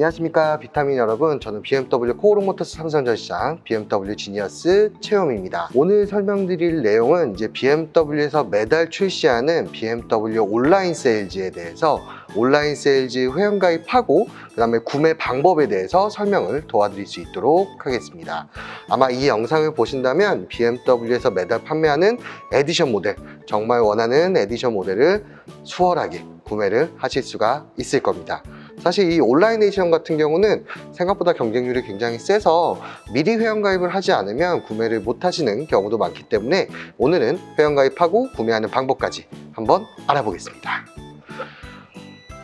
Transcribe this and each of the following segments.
안녕하십니까 비타민 여러분. 저는 BMW 코오롱 모터스 삼성전 시장 BMW 지니어스 체험입니다. 오늘 설명드릴 내용은 이제 BMW에서 매달 출시하는 BMW 온라인 세일즈에 대해서 온라인 세일즈 회원 가입하고 그 다음에 구매 방법에 대해서 설명을 도와드릴 수 있도록 하겠습니다. 아마 이 영상을 보신다면 BMW에서 매달 판매하는 에디션 모델 정말 원하는 에디션 모델을 수월하게 구매를 하실 수가 있을 겁니다 사실 이 온라인 에디션 같은 경우는 생각보다 경쟁률이 굉장히 세서 미리 회원가입을 하지 않으면 구매를 못 하시는 경우도 많기 때문에 오늘은 회원가입하고 구매하는 방법까지 한번 알아보겠습니다.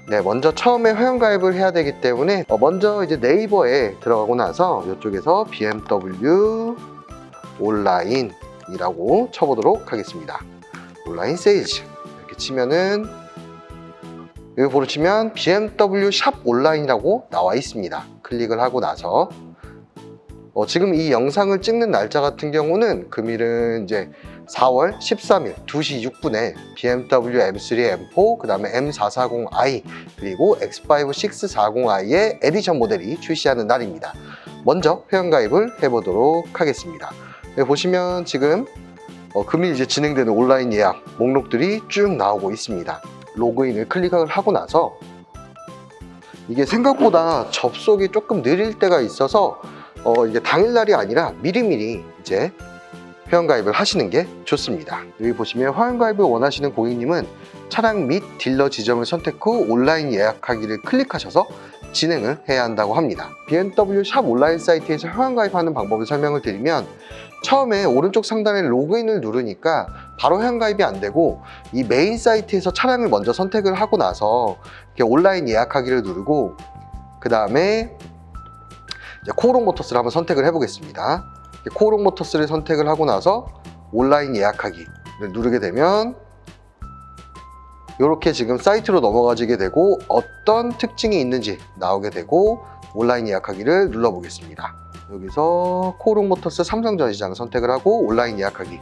네, 먼저 처음에 회원가입을 해야 되기 때문에 어, 먼저 이제 네이버에 들어가고 나서 이쪽에서 BMW 온라인이라고 쳐보도록 하겠습니다. 온라인 세일즈 이렇게 치면은 여기 보시면 BMW 샵 온라인이라고 나와 있습니다. 클릭을 하고 나서 어, 지금 이 영상을 찍는 날짜 같은 경우는 금일은 이제 4월 13일 2시 6분에 BMW M3, M4, 그 다음에 M440i 그리고 X5 640i의 에디션 모델이 출시하는 날입니다. 먼저 회원가입을 해보도록 하겠습니다. 여기 보시면 지금 어, 금일 이제 진행되는 온라인 예약 목록들이 쭉 나오고 있습니다. 로그인을 클릭을 하고 나서 이게 생각보다 접속이 조금 느릴 때가 있어서 어, 이게 당일날이 아니라 미리미리 이제 회원가입을 하시는 게 좋습니다. 여기 보시면 회원가입을 원하시는 고객님은 차량 및 딜러 지점을 선택 후 온라인 예약하기를 클릭하셔서 진행을 해야 한다고 합니다. BMW 샵 온라인 사이트에서 회원가입하는 방법을 설명을 드리면 처음에 오른쪽 상단에 로그인을 누르니까 바로 회원가입이 안 되고 이 메인 사이트에서 차량을 먼저 선택을 하고 나서 온라인 예약하기를 누르고 그 다음에 코오롱 모터스를 한번 선택을 해보겠습니다. 코오롱 모터스를 선택을 하고 나서 온라인 예약하기를 누르게 되면 이렇게 지금 사이트로 넘어가지게 되고 어떤 특징이 있는지 나오게 되고 온라인 예약하기를 눌러보겠습니다. 여기서 코오롱 모터스 삼성 전시장 선택을 하고 온라인 예약하기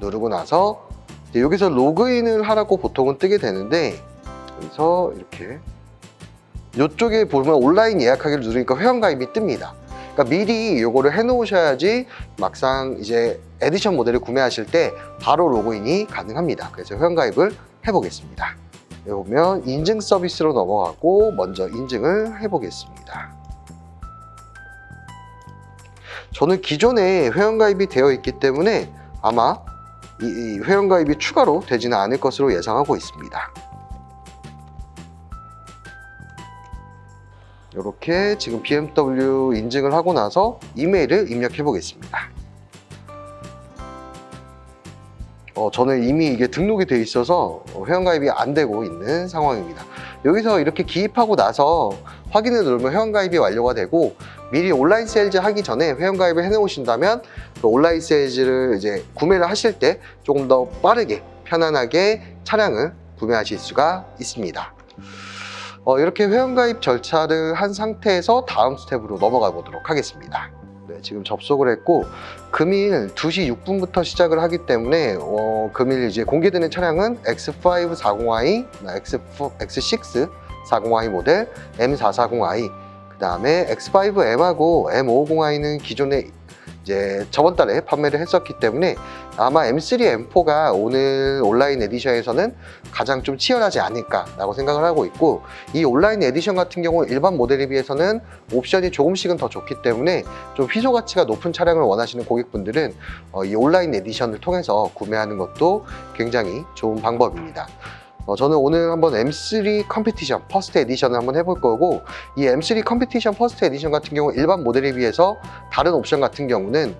누르고 나서 여기서 로그인을 하라고 보통은 뜨게 되는데 여기서 이렇게 이쪽에 보면 온라인 예약하기를 누르니까 회원가입이 뜹니다. 그러니까 미리 이거를 해 놓으셔야지 막상 이제 에디션 모델을 구매하실 때 바로 로그인이 가능합니다. 그래서 회원가입을 해보겠습니다. 여기 보면 인증 서비스로 넘어가고 먼저 인증을 해보겠습니다. 저는 기존에 회원가입이 되어 있기 때문에 아마 이 회원가입이 추가로 되지는 않을 것으로 예상하고 있습니다. 이렇게 지금 BMW 인증을 하고 나서 이메일을 입력해 보겠습니다. 어, 저는 이미 이게 등록이 돼 있어서 회원가입이 안 되고 있는 상황입니다. 여기서 이렇게 기입하고 나서 확인을 누르면 회원가입이 완료가 되고 미리 온라인 세일즈 하기 전에 회원가입을 해 놓으신다면 그 온라인 세일즈를 이제 구매를 하실 때 조금 더 빠르게 편안하게 차량을 구매하실 수가 있습니다. 어, 이렇게 회원가입 절차를 한 상태에서 다음 스텝으로 넘어가 보도록 하겠습니다. 네, 지금 접속을 했고 금일 2시 6분부터 시작을 하기 때문에 어, 금일 이제 공개되는 차량은 X5 40i, X4, X6 40i 모델, M440i, 그 다음에 X5M하고 M550i는 기존에 이제 저번 달에 판매를 했었기 때문에 아마 M3, M4가 오늘 온라인 에디션에서는 가장 좀 치열하지 않을까라고 생각을 하고 있고 이 온라인 에디션 같은 경우 일반 모델에 비해서는 옵션이 조금씩은 더 좋기 때문에 좀 희소 가치가 높은 차량을 원하시는 고객분들은 어, 이 온라인 에디션을 통해서 구매하는 것도 굉장히 좋은 방법입니다. 어, 저는 오늘 한번 M3 컴피티션 퍼스트 에디션을 한번 해볼 거고 이 M3 컴피티션 퍼스트 에디션 같은 경우 일반 모델에 비해서 다른 옵션 같은 경우는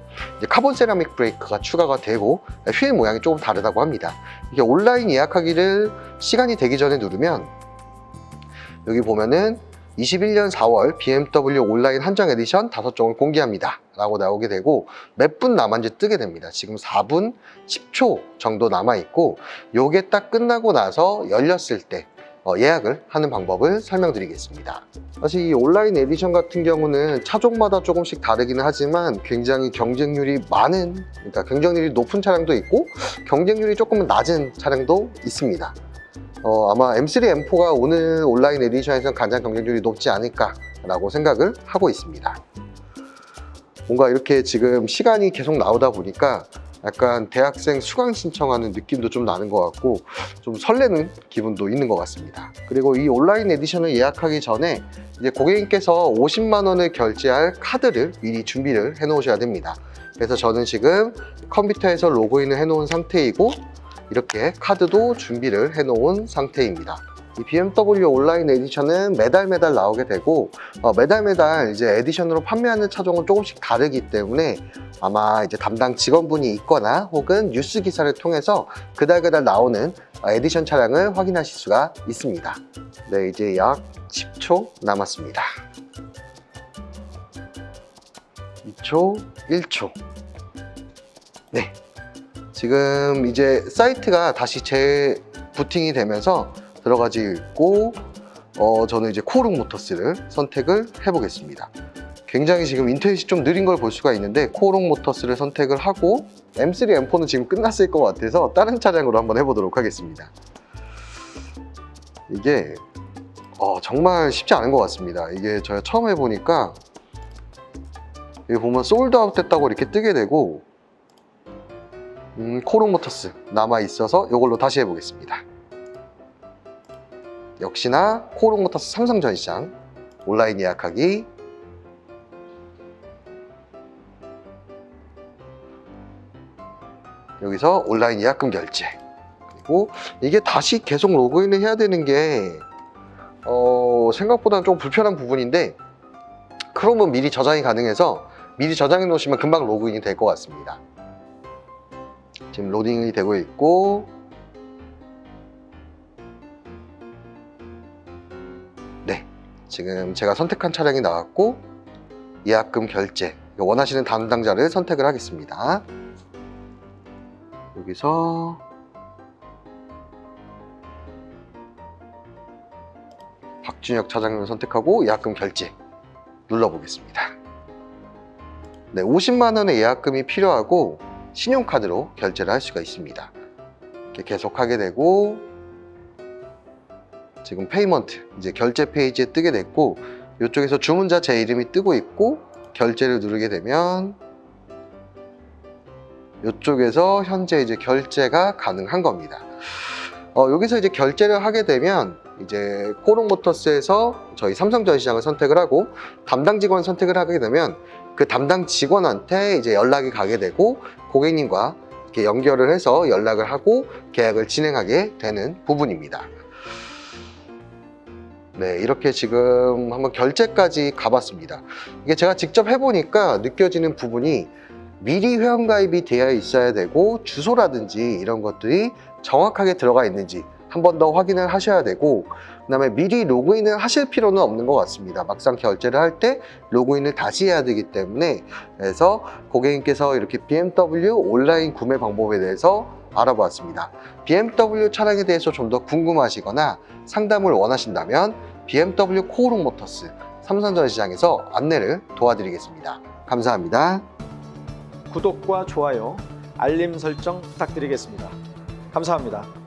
카본 세라믹 브레이크가 추가가 되고 휠 모양이 조금 다르다고 합니다. 이게 온라인 예약하기를 시간이 되기 전에 누르면 여기 보면은 21년 4월 BMW 온라인 한정 에디션 5종을 공개합니다. 라고 나오게 되고 몇 분 남았는지 뜨게 됩니다. 지금 4분 10초 정도 남아있고 요게 딱 끝나고 나서 열렸을 때 어, 예약을 하는 방법을 설명드리겠습니다. 사실 이 온라인 에디션 같은 경우는 차종마다 조금씩 다르기는 하지만 굉장히 경쟁률이 많은, 그러니까 경쟁률이 높은 차량도 있고 경쟁률이 조금은 낮은 차량도 있습니다. 어, 아마 M3, M4가 오늘 온라인 에디션에서 가장 경쟁률이 높지 않을까 않을까라고 생각을 하고 있습니다. 뭔가 이렇게 지금 시간이 계속 나오다 보니까 약간 대학생 수강 신청하는 느낌도 좀 나는 것 같고 좀 설레는 기분도 있는 것 같습니다. 그리고 이 온라인 에디션을 예약하기 전에 이제 고객님께서 50만 원을 결제할 카드를 미리 준비를 해 놓으셔야 됩니다. 그래서 저는 지금 컴퓨터에서 로그인을 해 놓은 상태이고 이렇게 카드도 준비를 해 놓은 상태입니다. 이 BMW 온라인 에디션은 매달 매달 나오게 되고 어, 매달 매달 이제 에디션으로 판매하는 차종은 조금씩 다르기 때문에 아마 이제 담당 직원분이 있거나 혹은 뉴스 기사를 통해서 그달 그달 나오는 어, 에디션 차량을 확인하실 수가 있습니다. 네, 이제 약 10초 남았습니다. 2초, 1초. 네. 지금 이제 사이트가 다시 재부팅이 되면서 들어가지 있고, 어, 저는 이제 코룩 모터스를 선택을 해보겠습니다. 굉장히 지금 인터넷이 좀 느린 걸 볼 수가 있는데, 코룩 모터스를 선택을 하고, M3, M4는 지금 끝났을 것 같아서 다른 차량으로 한번 해보도록 하겠습니다. 이게 어, 정말 쉽지 않은 것 같습니다. 이게 제가 처음 해보니까 여기 보면 솔드아웃 됐다고 이렇게 뜨게 되고 음, 코롱 모터스 남아 있어서 이걸로 다시 해보겠습니다. 역시나 코롱 모터스 삼성 전시장 온라인 예약하기 여기서 온라인 예약금 결제 그리고 이게 다시 계속 로그인을 해야 되는 게 어, 생각보다는 좀 불편한 부분인데 크롬은 미리 저장이 가능해서 미리 저장해 놓으시면 금방 로그인이 될 것 같습니다. 지금 로딩이 되고 있고 네, 지금 제가 선택한 차량이 나왔고 예약금 결제 원하시는 담당자를 선택을 하겠습니다. 여기서 박준혁 차장님을 선택하고 예약금 결제 눌러보겠습니다. 네, 50만 원의 예약금이 필요하고 신용카드로 결제를 할 수가 있습니다. 이렇게 계속 하게 되고 지금 페이먼트 이제 결제 페이지에 뜨게 됐고 이쪽에서 주문자 제 이름이 뜨고 있고 결제를 누르게 되면 이쪽에서 현재 이제 결제가 가능한 겁니다. 어, 여기서 이제 결제를 하게 되면 이제 코롱 모터스에서 저희 삼성 전시장을 선택을 하고 담당 직원 선택을 하게 되면 그 담당 직원한테 이제 연락이 가게 되고 고객님과 이렇게 연결을 해서 연락을 하고 계약을 진행하게 되는 부분입니다. 네, 이렇게 지금 한번 결제까지 가봤습니다. 이게 제가 직접 해보니까 느껴지는 부분이 미리 회원가입이 되어 있어야 되고 주소라든지 이런 것들이 정확하게 들어가 있는지 한 번 더 확인을 하셔야 되고 그 다음에 미리 로그인을 하실 필요는 없는 것 같습니다. 막상 결제를 할 때 로그인을 다시 해야 되기 때문에 그래서 고객님께서 이렇게 BMW 온라인 구매 방법에 대해서 알아보았습니다. BMW 차량에 대해서 좀 더 궁금하시거나 상담을 원하신다면 BMW 코오롱 모터스 삼성전시장에서 안내를 도와드리겠습니다. 감사합니다. 구독과 좋아요, 알림 설정 부탁드리겠습니다. 감사합니다.